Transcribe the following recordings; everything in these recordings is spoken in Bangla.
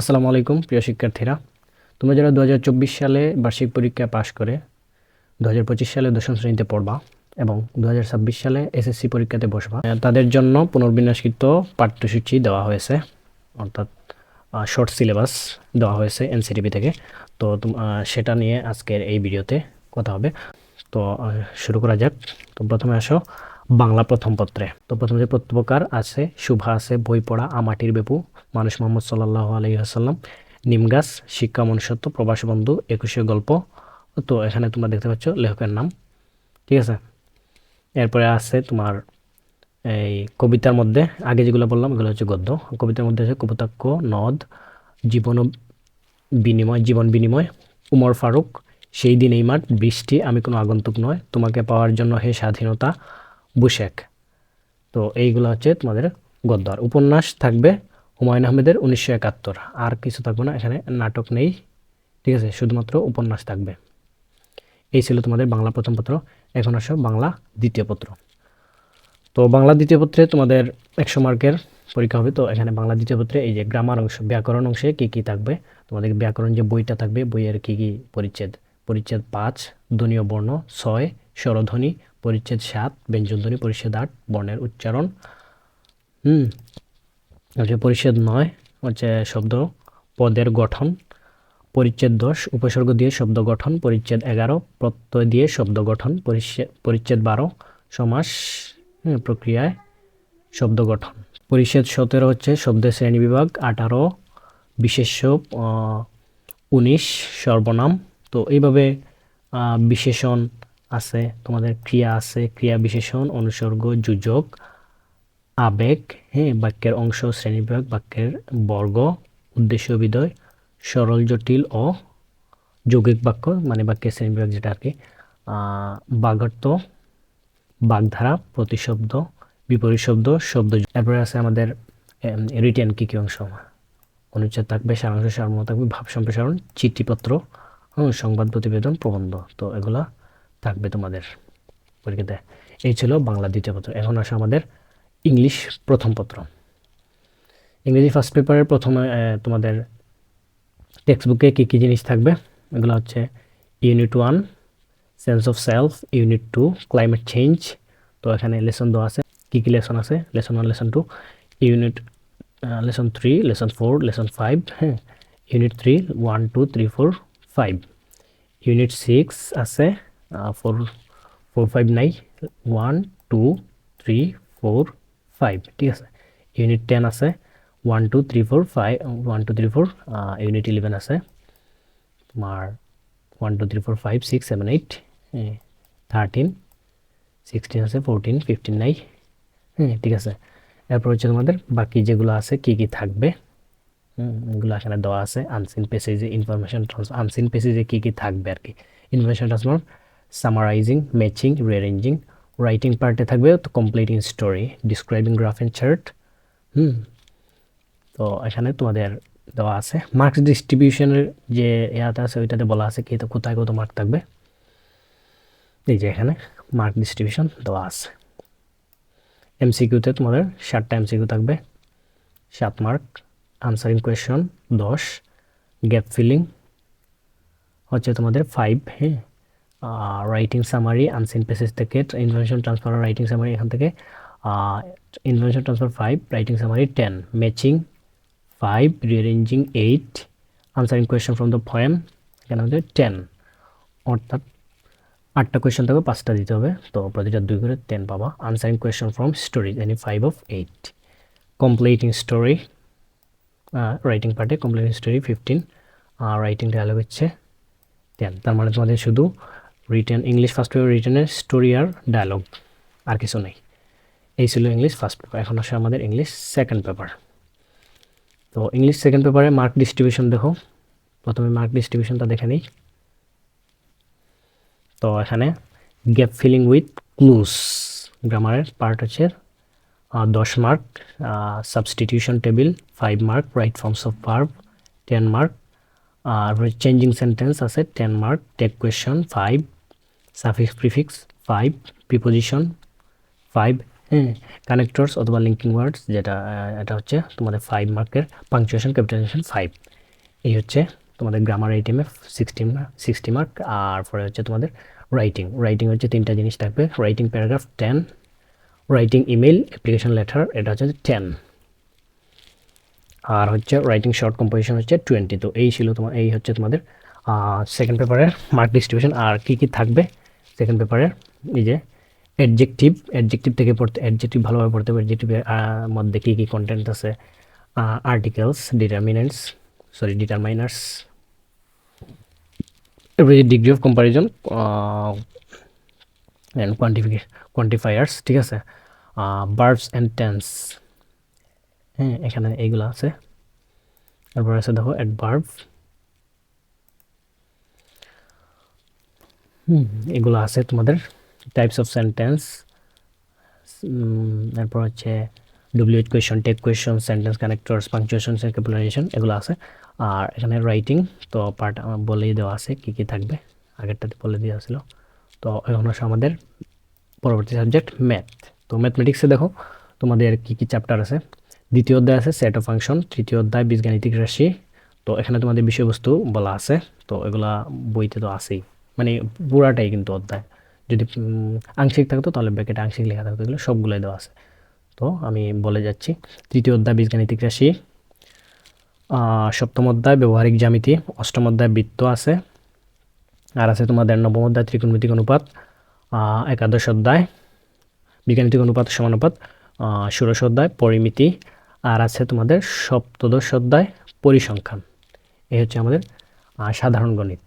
আসসালামু আলাইকুম, প্রিয় শিক্ষার্থীরা। তোমরা যারা দু হাজার চব্বিশ সালে বার্ষিক পরীক্ষা পাশ করে দু হাজার পঁচিশ সালে দশম শ্রেণীতে পড়বা এবং দু হাজার ছাব্বিশ সালে এসএসসি পরীক্ষাতে বসবা তাদের জন্য পুনর্বিন্যাসকৃত পাঠ্যসূচি দেওয়া হয়েছে, অর্থাৎ শর্ট সিলেবাস দেওয়া হয়েছে এনসিটিভি থেকে। তো সেটা নিয়ে আজকের এই ভিডিওতে কথা হবে। তো শুরু করা যাক। তো প্রথমে আসো বাংলা প্রথম পত্রে। তো প্রথমে যে প্রত্যবকার আছে, শুভা আছে, বই পড়া, আমাটির বেপু মানুষ মোহাম্মদ সাল্লাহ আলহিহাসাল্লাম নিমগাছ শিক্ষা মনুষ্যত্ব, প্রবাস বন্ধু একুশে গল্প। তো এখানে তোমরা দেখতে পাচ্ছ লেখকের নাম। ঠিক আছে? এরপরে আছে তোমার এই কবিতার মধ্যে, আগে যেগুলো বললাম এগুলো হচ্ছে গদ্য। কবিতার মধ্যে আছে কপোতাক্ষ, নদ, জীবন বিনিময় জীবন বিনিময়, উমর ফারুক, সেই দিন এই মাঠ, বৃষ্টি, আমি কোনো আগন্তুক নয়, তোমাকে পাওয়ার জন্য হে স্বাধীনতা, বুশেক। তো এইগুলো হচ্ছে তোমাদের গদ্য। আর উপন্যাস থাকবে হুমায়ুন আহমেদের উনিশশো একাত্তর। আর কিছু থাকবে না, এখানে নাটক নেই, ঠিক আছে? শুধুমাত্র উপন্যাস থাকবে। এই ছিল তোমাদের বাংলা প্রথম পত্র। এখন আসো বাংলা দ্বিতীয় পত্র। তো বাংলা দ্বিতীয় পত্রে তোমাদের একশো মার্কের পরীক্ষা হবে। তো এখানে বাংলা দ্বিতীয় পত্রে এই যে গ্রামার অংশ, ব্যাকরণ অংশে কী কী থাকবে? তোমাদের ব্যাকরণ যে বইটা থাকবে, বইয়ের কী কী পরিচ্ছেদ? পরিচ্ছেদ পাঁচ ধ্বনীয় বর্ণ ছয়, স্বরধ্বনি, পরিচ্ছেদ সাত ব্যঞ্জনধ্বনি পরিচ্ছেদ আট, বর্ণের উচ্চারণ। হুম হচ্ছে পরিচ্ছেদ নয়, হচ্ছে শব্দ পদের গঠন, পরিচ্ছেদ দশ, উপসর্গ দিয়ে শব্দ গঠন, পরিচ্ছেদ এগারো, প্রত্যয় দিয়ে শব্দ গঠন পরিচ্ছেদ বারো, সমাস প্রক্রিয়ায় শব্দ গঠন। পরিচ্ছেদ সতেরো হচ্ছে শব্দের শ্রেণি বিভাগ, আঠারো বিশেষ্য উনিশ, সর্বনাম। তো এইভাবে বিশেষণ আছে, তোমাদের ক্রিয়া আছে, ক্রিয়া বিশেষণ, অনুসর্গ, যোজক আবেগ হ্যাঁ বাক্যের অংশ শ্রেণীবিভাগ বাক্যের বর্গ উদ্দেশ্য বিদয় সরল জটিল ও যৌগিক বাক্য মানে বাক্যের শ্রেণীবিভাগ যেটা আর কি আহ, বাগধারা প্রতিশব্দ বিপরীত শব্দ শব্দ এরপরে আছে আমাদের রিটেন কী কী অংশ? অনুচ্ছেদ থাকবে সারাংশ সারমর্ম থাকবে ভাব সম্প্রসারণ চিঠিপত্র সংবাদ প্রতিবেদন প্রবন্ধ। তো এগুলা থাকবে তোমাদের পরীক্ষাতে। এই ছিল বাংলা দ্বিতীয় পত্র। এখন আসে আমাদের ইংলিশ প্রথম পত্র। ইংরেজি ফার্স্ট পেপারের প্রথমে তোমাদের টেক্সট বুকে কী কী জিনিস থাকবে? এগুলো হচ্ছে unit one sense of self unit two climate change তো এখানে লেসন দেওয়া আছে। কী কী লেসন আছে? Lesson one lesson two unit lesson three lesson four lesson five হ্যাঁ unit three one two three four five unit six আছে ফোর ফোর ফাইভ নাই। One two three four five ঠিক আছে? ইউনিট টেন আছে one two three four five one two three four unit eleven আছে। তোমার one two three four five six seven eight thirteen sixteen আছে ফোরটিন ফিফটিন নাই হ্যাঁ ঠিক আছে? এরপর হচ্ছে তোমাদের বাকি যেগুলো আছে, কি কি থাকবে? এগুলো এখানে দেওয়া আছে। আনসিন পেসেজে ইনফরমেশন আনসিন পেসেজে কী কী থাকবে আর কি? Information transfer summarising matching rearranging writing পার্টে থাকবে, তো completing story describing graph and chart hmm. তো এখানে তোমাদের দেওয়া আছে। মার্কস ডিস্ট্রিবিউশনের যে ইয়াতে আছে, ওইটাতে বলা আছে কি, তো কোথায় কত মার্ক থাকবে। এই যে এখানে মার্ক ডিস্ট্রিবিউশন দেওয়া আছে। এমসিকিউতে তোমাদের সাতটা এমসিকিউ থাকবে। সাত মার্ক আনসারিং কোয়েশন দশ গ্যাপ ফিলিং হচ্ছে তোমাদের ফাইভ হ্যাঁ। রাইটিং সামারি আনসিন পেসেজ থেকে ইনফরমেশন ট্রান্সফার রাইটিং সামারি এখান থেকে। Information transfer five writing summary ten matching five rearranging eight answering question from the poem এখানে হচ্ছে টেন অর্থাৎ আটটা কোয়েশন থাকবে, পাঁচটা দিতে হবে। তো প্রতিটা দুই করে টেন পাবা। Answering question from story any five of eight completing story writing পার্টে completing story fifteen writing dialogue হচ্ছে টেন তার মানে তোমাদের শুধু রিটেন ইংলিশ ফার্স্ট পেপার রিটেনের স্টোরি আর ডায়ালগ আর কিছু নেই। এই ছিল ইংলিশ ফার্স্ট পেপার এখন আসে আমাদের ইংলিশ সেকেন্ড পেপার তো ইংলিশ সেকেন্ড পেপারে মার্ক ডিস্ট্রিবিউশন দেখো। প্রথমে মার্ক ডিস্ট্রিবিউশনটা দেখে নিই। তো এখানে গ্যাপ ফিলিং উইথ ক্লুজ গ্রামারের পার্ট হচ্ছে দশ mark substitution table five mark right forms of verb ten mark R changing sentence আছে ten mark tag question five suffix prefix five preposition five হ্যাঁ কানেক্টরস অথবা লিঙ্কিং ওয়ার্ডস যেটা এটা হচ্ছে তোমাদের ফাইভ মার্কের পাংচুয়েশন ক্যাপিটালাইজেশন ফাইভ এই হচ্ছে তোমাদের গ্রামার আইটেমে সিক্সটি সিক্সটি মার্ক আর পরে হচ্ছে তোমাদের রাইটিং রাইটিং হচ্ছে তিনটা জিনিস থাকবে writing paragraph ten writing email application letter এটা হচ্ছে টেন আর হচ্ছে রাইটিং শর্ট কম্পোজিশন হচ্ছে টোয়েন্টি তো এই ছিল তোমার এই হচ্ছে তোমাদের সেকেন্ড পেপারের মার্ক ডিস্ট্রিবিউশন আর কী কী থাকবে? সেকেন্ড পেপারের এই যে অ্যাডজেক্টিভ অ্যাডজেক্টিভ থেকে পড়তে অ্যাডজেক্টিভ ভালোভাবে পড়তে হবে অ্যাডজেক্টিভের মধ্যে কী কী কন্টেন্ট আছে? আর্টিকেলস ডিটারমিনেন্টস সরি ডিটারমাইনার্স এবারে degree of comparison and quantification quantifiers ঠিক আছে? বার্বস অ্যান্ড টেন্স হ্যাঁ এখানে এইগুলো আছে। তারপর আছে দেখো অ্যাডভার্ব এগুলো আছে তোমাদের টাইপস অফ সেন্টেন্স তারপর হচ্ছে duplicate question tag question sentence connectors punctuation capitalisation এগুলো আছে। আর এখানে রাইটিং তো পার্ট আমার বলেই দেওয়া আছে কী কী থাকবে, আগেরটাতে বলে দেওয়া ছিল। তো এখন হচ্ছে আমাদের পরবর্তী সাবজেক্ট ম্যাথ তো ম্যাথমেটিক্সে দেখো, তোমাদের কী কী চ্যাপ্টার আছে। দ্বিতীয় অধ্যায় আছে সেট অফ ফাংশন তৃতীয় অধ্যায়, বীজগাণিতিক রাশি। তো এখানে তোমাদের বিষয়বস্তু বলা আছে, তো এগুলা বইতে তো আছেই। মানে পুরাটাই কিন্তু অধ্যায়। যদি আংশিক থাকতো তাহলে ব্র্যাকেটে আংশিক লেখা থাকতো, এগুলো সবগুলোই দেওয়া আছে। তো আমি বলে যাচ্ছি, তৃতীয় অধ্যায় বীজগাণিতিক রাশি সপ্তম অধ্যায় ব্যবহারিক জ্যামিতি, অষ্টম অধ্যায় বৃত্ত আছে, আর আছে তোমাদের নবম অধ্যায় ত্রিকোণমিতিক অনুপাত একাদশ অধ্যায় বিজ্ঞানিক অনুপাত সমানুপাত ষোড়শ অধ্যায় পরিমিতি, আর আছে তোমাদের সপ্তদশ অধ্যায় পরিসংখ্যান। এই হচ্ছে আমাদের সাধারণ গণিত।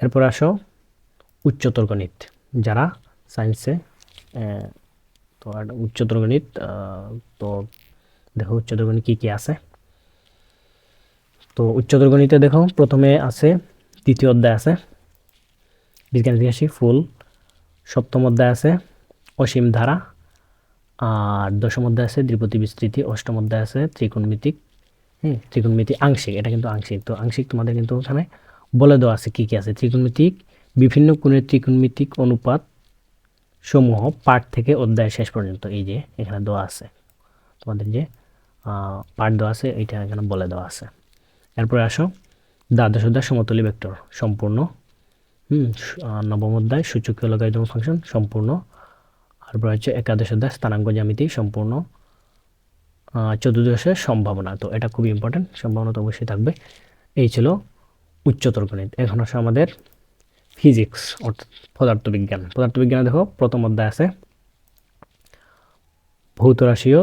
এরপর আসো উচ্চতর গণিত যারা সায়েন্সে তো উচ্চতর গণিত তো দেখো উচ্চতর গণিত কী কী আছে। তো উচ্চতর গণিতে দেখো প্রথমে আছে, তৃতীয় অধ্যায় আছে, বিজ্ঞান ইতিহাসী, ফুল। সপ্তম অধ্যায় আছে, অসীম ধারা। আর দশম অধ্যায় আছে, ত্রিপতি বিস্তৃতি। অষ্টম অধ্যায় আছে, ত্রিকোণমিতিক, হুম, ত্রিকোণমিতি আংশিক। এটা কিন্তু আংশিক। তো আংশিক তোমাদের কিন্তু ওখানে বলে দেওয়া আছে কী কী আছে। ত্রিকোণমিতিক বিভিন্ন কোণের ত্রিকোণমিতিক অনুপাত সমূহ পাঠ থেকে অধ্যায় শেষ পর্যন্ত, এই যে এখানে দেওয়া আছে, তোমাদের যে পাঠ দেওয়া আছে, এইটা এখানে বলে দেওয়া আছে। এরপরে আসো, দ্বাদশ অধ্যায় সমতলী ভেক্টর, সম্পূর্ণ, হুম নবম অধ্যায় সূচকীয় লগারিদম ফাংশন, সম্পূর্ণ। তারপর হচ্ছে একাদশ অধ্যায় স্থানাঙ্ক জ্যামিতি, সম্পূর্ণ। চতুর্দশের সম্ভাবনা, তো এটা খুবই ইম্পর্টেন্ট সম্ভাবনা তো অবশ্যই থাকবে। এই ছিল উচ্চতর গণিত। এখন আসে আমাদের ফিজিক্স অর্থাৎ পদার্থবিজ্ঞান। পদার্থবিজ্ঞানে দেখো প্রথম অধ্যায় আছে ভৌত রাশিও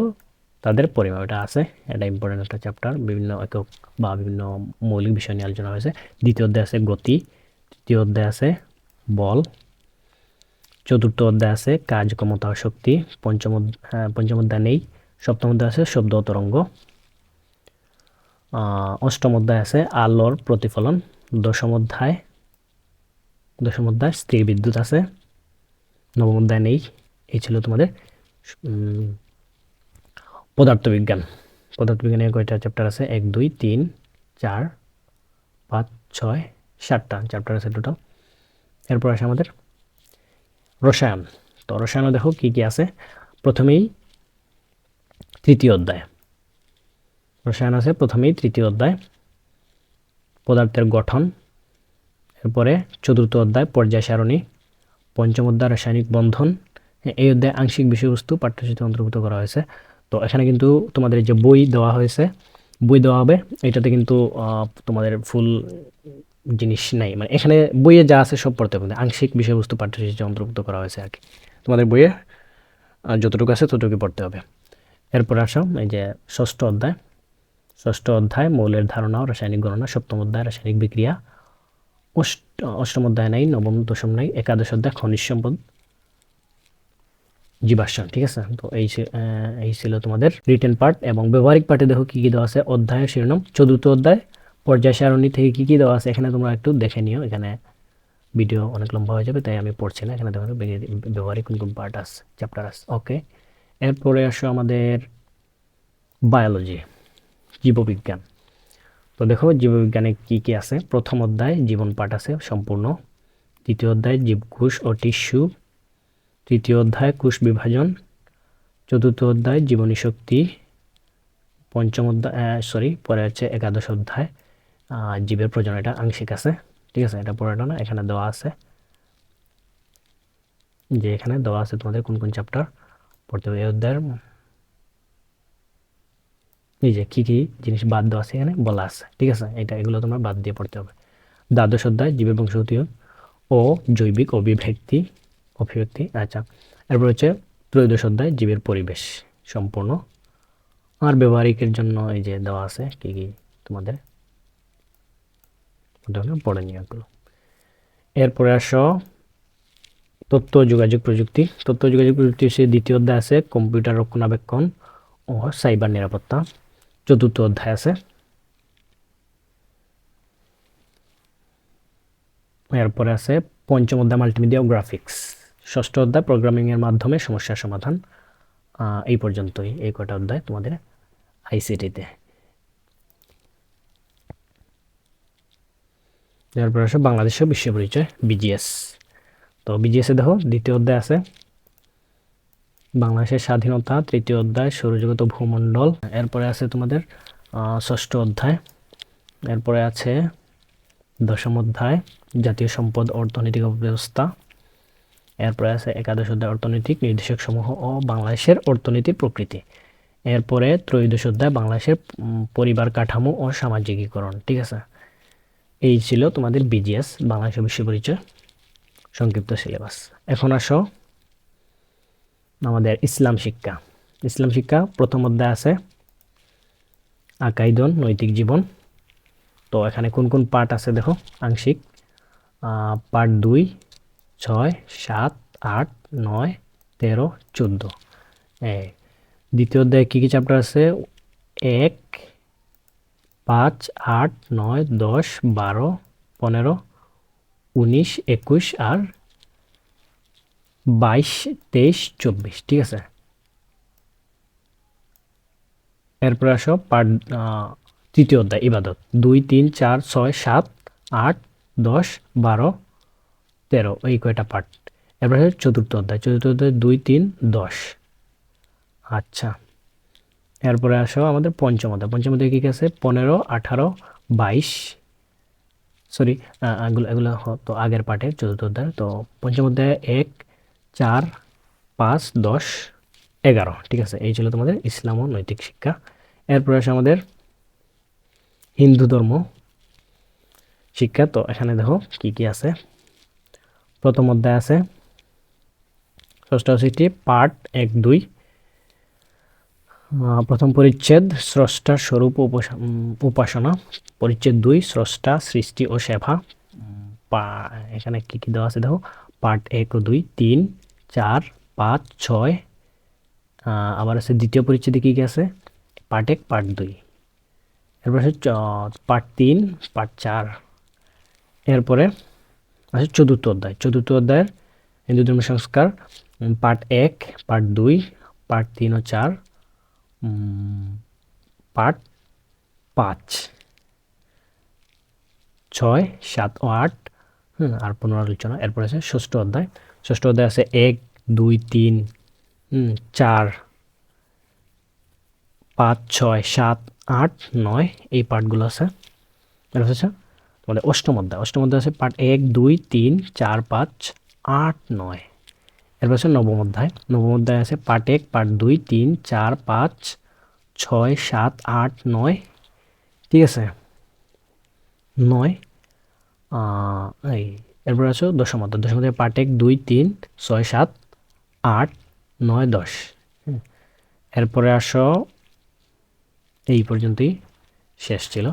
তাদের পরিমাপ। এটা আছে এটা ইম্পর্টেন্ট একটা চ্যাপ্টার বিভিন্ন একক বা বিভিন্ন মৌলিক বিষয় নিয়ে আলোচনা হয়েছে। দ্বিতীয় অধ্যায় আছে গতি তৃতীয় অধ্যায় আছে বল চতুর্থ অধ্যায় আছে কাজ ক্ষমতা শক্তি পঞ্চম হ্যাঁ, পঞ্চম অধ্যায় নেই সপ্তম অধ্যায় আছে শব্দ তরঙ্গ অষ্টম অধ্যায় আছে আলোর প্রতিফলন দশম অধ্যায় দশম অধ্যায় স্থির বিদ্যুৎ আছে। নবম অধ্যায় নেই। এই ছিল তোমাদের পদার্থবিজ্ঞান। পদার্থবিজ্ঞানের কয়টা চ্যাপ্টার আছে? এক, দুই, তিন, চার, পাঁচ, ছয়, সাতটা চ্যাপ্টার আছে টোটাল এরপর আসে আমাদের রসায়ন। তো রসায়নে দেখো কী কী আছে? প্রথমেই তৃতীয় অধ্যায়। রসায়ন আছে, প্রথমেই তৃতীয় অধ্যায়। পদার্থের গঠন এরপরে চতুর্থ অধ্যায়, পর্যায় সারণী, পঞ্চম অধ্যায় রাসায়নিক বন্ধন। এই অধ্যায় আংশিক বিষয়বস্তু পাঠ্যসূচিতে অন্তর্ভুক্ত করা হয়েছে। তো এখানে কিন্তু তোমাদের যে বই দেওয়া হয়েছে, বই দেওয়া হবে, এটাতে কিন্তু তোমাদের ফুল জিনিস নাই। মানে এখানে বইয়ে যা আছে সব পড়তে হবে আংশিক বিষয়বস্তু পাঠ্যসূচিতে অন্তর্ভুক্ত করা হয়েছে আর কি। তোমাদের বইয়ে যতটুকু আছে ততটুকু পড়তে হবে। এরপর আসো, এই যে ষষ্ঠ অধ্যায়। ষষ্ঠ অধ্যায়, মৌলের ধারণা ও রাসায়নিক গণনা, সপ্তম অধ্যায়, রাসায়নিক বিক্রিয়া। অষ্টম অধ্যায় নাই, নবম, দশম নাই, একাদশ অধ্যায় খনিজ সম্পদ জীবাশ্ম, ঠিক আছে? তো এই এই ছিল তোমাদের রিটেন পার্ট এবং ব্যবহারিক পার্টে দেখো কী কী দেওয়া আছে। অধ্যায়ের শিরোনাম, চতুর্থ অধ্যায়, পর্যায় সারণী থেকে কী কী দেওয়া আছে, এখানে তোমরা একটু দেখে নিও। এখানে ভিডিও অনেক লম্বা হয়ে যাবে, তাই আমি পড়ছি না। এখানে দেখো ব্যবহারিক কোন কোন পার্ট আছে চ্যাপ্টার আছে। ওকে এরপরে আসো আমাদের বায়োলজি জীববিজ্ঞান। তো দেখো জীববিজ্ঞানে কি কি আছে? প্রথম অধ্যায়, জীবন পাঠ আছে সম্পূর্ণ। দ্বিতীয় অধ্যায়, জীবকোষ ও টিস্যু। তৃতীয় অধ্যায়, কোষ বিভাজন। চতুর্থ অধ্যায়, জীবনী শক্তি। পঞ্চম অধ্যায় সরি পরে হচ্ছে একাদশ অধ্যায়। জীবের প্রয়োজন এটা আংশিক আছে, ঠিক আছে? এটা পড়াটা না, এখানে দেওয়া আছে। যে এখানে দেওয়া আছে তোমাদের কোন কোন চ্যাপ্টার পড়তে হবে এই অধ্যায়ের। এই যে কী কী জিনিস বাদ দেওয়া আছে এখানে? বলা আছে। ঠিক আছে? এটা, এগুলো তোমার বাদ দিয়ে পড়তে হবে। দ্বাদশ অধ্যায়, জীবের বংশগতি ও জৈবিক অভিব্যক্তি অভিব্যক্তি আচ্ছা। এরপর হচ্ছে ত্রয়োদশ অধ্যায়, জীবের পরিবেশ সম্পূর্ণ। আর ব্যবহারিকের জন্য এই যে দেওয়া আছে, কী কী তোমাদের? পড়ে এরপরে আসো তথ্য যোগাযোগ প্রযুক্তি। তথ্য যোগাযোগ প্রযুক্তি হচ্ছে দ্বিতীয় অধ্যায় আছে, কম্পিউটার রক্ষণাবেক্ষণ ও সাইবার নিরাপত্তা। চতুর্থ অধ্যায় আছে। এরপরে আছে পঞ্চম অধ্যায় মাল্টিমিডিয়া গ্রাফিক্স ষষ্ঠ অধ্যায় প্রোগ্রামিং এর মাধ্যমে সমস্যার সমাধান। এই পর্যন্তই এই কটা অধ্যায় তোমাদের আইসিটিতে এরপর আসে বাংলাদেশের বিশ্ব পরিচয় বিজিএস তো বিজিএস দেখো, দ্বিতীয় অধ্যায় আছে বাংলাদেশের স্বাধীনতা, তৃতীয় অধ্যায় সৌরজগত ভূমণ্ডল। এরপরে আছে তোমাদের ষষ্ঠ অধ্যায়। এরপরে আছে দশম অধ্যায়, জাতীয় সম্পদ, অর্থনৈতিক ব্যবস্থা এরপরে আছে একাদশ অধ্যায়, অর্থনৈতিক নির্দেশক সমূহ ও বাংলাদেশের অর্থনীতির প্রকৃতি। এরপরে ত্রয়োদশ অধ্যায়, বাংলাদেশের পরিবার কাঠামো ও সামাজিকীকরণ, ঠিক আছে? এই ছিল তোমাদের বিজিএস বাংলাদেশ বিশ্ব পরিচয়, সংক্ষিপ্ত সিলেবাস এখন আসো আমাদের ইসলাম শিক্ষা। ইসলাম শিক্ষা প্রথম অধ্যায় আছে, আকাইদন, নৈতিক জীবন। তো এখানে কোন কোন পার্ট আছে দেখো, আংশিক। পার্ট দুই, ছয়, সাত, আট, নয়, তেরো, চোদ্দ। দ্বিতীয় অধ্যায়ে কী কী চ্যাপ্টার আছে? এক, পাঁচ, আট, নয়, দশ, বারো, পনেরো, উনিশ, একুশ, আর বাইশ, তেইশ, চব্বিশ, ঠিক আছে? এরপরে আসো পার্ট তৃতীয় অধ্যায়, ইবাদত। দুই, তিন, চার, ছয়, সাত, আট, দশ, বারো, তেরো, এই কয়টা পার্ট? এরপরে হচ্ছে চতুর্থ অধ্যায়। চতুর্থ অধ্যায় দুই, তিন, দশ। আচ্ছা। এরপরে আসো আমাদের পঞ্চম অধ্যায়। পঞ্চম অধ্যায় কী কী আছে? পনেরো, আঠারো, বাইশ, সরি এগুলো এগুলো তো আগের পার্টের চতুর্থ অধ্যায়। তো পঞ্চম অধ্যায় এক চার পাঁচ দশ এগারো। ঠিক আছে এই ছিল তোমাদের ইসলাম ও নৈতিক শিক্ষা। এরপরে আসে আমাদের হিন্দু ধর্ম শিক্ষা। তো এখানে দেখো কি কি আছে। প্রথম অধ্যায় আছে। ষষ্ঠ সেটি পার্ট এক দুই। প্রথম পরিচ্ছেদ স্রষ্টার স্বরূপ উপাসনা। পরিচ্ছেদ দুই স্রষ্টা সৃষ্টি ও উম, পা- এখানে কি কি দেওয়া আছে দেখো? পার্ট এক ও দুই তিন চার, পাঁচ, ছয় আবার আছে দ্বিতীয় পরিচ্ছেদে কী কী আছে? পার্ট এক, পার্ট দুই। এরপর আছে পার্ট তিন, পার্ট চার। এরপরে আছে চতুর্থ অধ্যায়। চতুর্থ অধ্যায়ের হিন্দু ধর্ম সংস্কার পার্ট এক, পার্ট দুই, পার্ট তিন ও চার পার্ট পাঁচ। ছয়, সাত ও আট, হুম, আর পুনরালোচনা এরপর আছে ষষ্ঠ অধ্যায়। ষষ্ঠ অধ্যায় আছে এক দুই, তিন চার, পাঁচ, ছয়, সাত, আট, নয়, এই পার্টগুলো আছে। এরপর তোমাদের অষ্টম অধ্যায়। অষ্টম অধ্যায় আছে পার্ট এক, দুই, তিন, চার, পাঁচ, আট, নয়। এরপর আছে নবম অধ্যায়। নবম অধ্যায় আছে পার্ট এক পার্ট দুই, তিন, চার, পাঁচ, ছয়, সাত, আট, নয়, ঠিক আছে? নয় এই, এরপর আছে দশম অধ্যায়। দশম অধ্যায় পার্ট এক, দুই, তিন, ছয়, সাত আট নয় দশ। এরপরে আসো এই পর্যন্তই শেষ ছিল